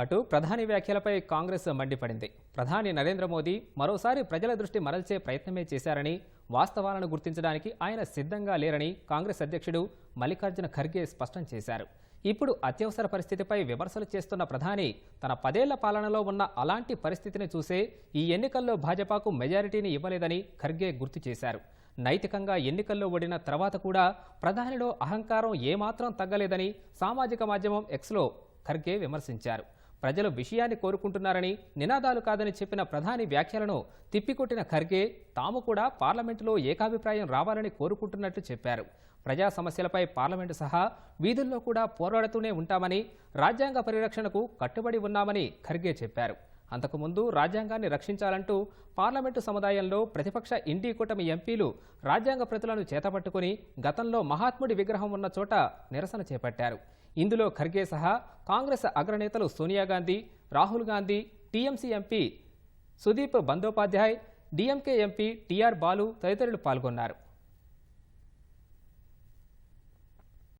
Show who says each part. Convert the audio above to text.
Speaker 1: అటు ప్రధాని వ్యాఖ్యలపై కాంగ్రెస్ మండిపడింది. ప్రధాని నరేంద్ర మోదీ మరోసారి ప్రజల దృష్టి మరల్చే ప్రయత్నమే చేశారని వాస్తవాలను గుర్తించడానికి ఆయన సిద్ధంగా లేరని కాంగ్రెస్ అధ్యక్షుడు మల్లికార్జున ఖర్గే స్పష్టం చేశారు. ఇప్పుడు అత్యవసర పరిస్థితిపై విమర్శలు చేస్తున్న ప్రధాని తన పదేళ్ళ పాలనలో ఉన్న అలాంటి పరిస్థితిని చూసే ఈ ఎన్నికల్లో భాజపాకు మెజారిటీని ఇవ్వలేదని ఖర్గే గుర్తు చేశారు. నైతికంగా ఎన్నికల్లో ఓడిన తర్వాత కూడా ప్రధానిలో అహంకారం ఏమాత్రం తగ్గలేదని సామాజిక మాధ్యమం ఎక్స్లో ఖర్గే విమర్శించారు. ప్రజలు విషయాన్ని కోరుకుంటున్నారని నినాదాలు కాదని చెప్పిన ప్రధాని వ్యాఖ్యలను తిప్పికొట్టిన ఖర్గే తాము కూడా పార్లమెంటులో ఏకాభిప్రాయం రావాలని కోరుకుంటున్నట్లు చెప్పారు. ప్రజా సమస్యలపై పార్లమెంటు సహా వీధుల్లో కూడా పోరాడుతూనే ఉంటామని రాజ్యాంగ పరిరక్షణకు కట్టుబడి ఉన్నామని ఖర్గే చెప్పారు. అంతకుముందు రాజ్యాంగాన్ని రక్షించాలంటూ పార్లమెంటు సముదాయంలో ప్రతిపక్ష ఇండి కూటమి ఎంపీలు రాజ్యాంగ ప్రతులను చేతపట్టుకుని గతంలో మహాత్ముడి విగ్రహం ఉన్న చోట నిరసన చేపట్టారు. ఇందులో ఖర్గే సహా Congress అగ్రనేతలు Sonia Gandhi Rahul Gandhi TMC MP Sudip Bandopadhyay DMK MP TR Balu తదితరులు పాల్గొన్నారు.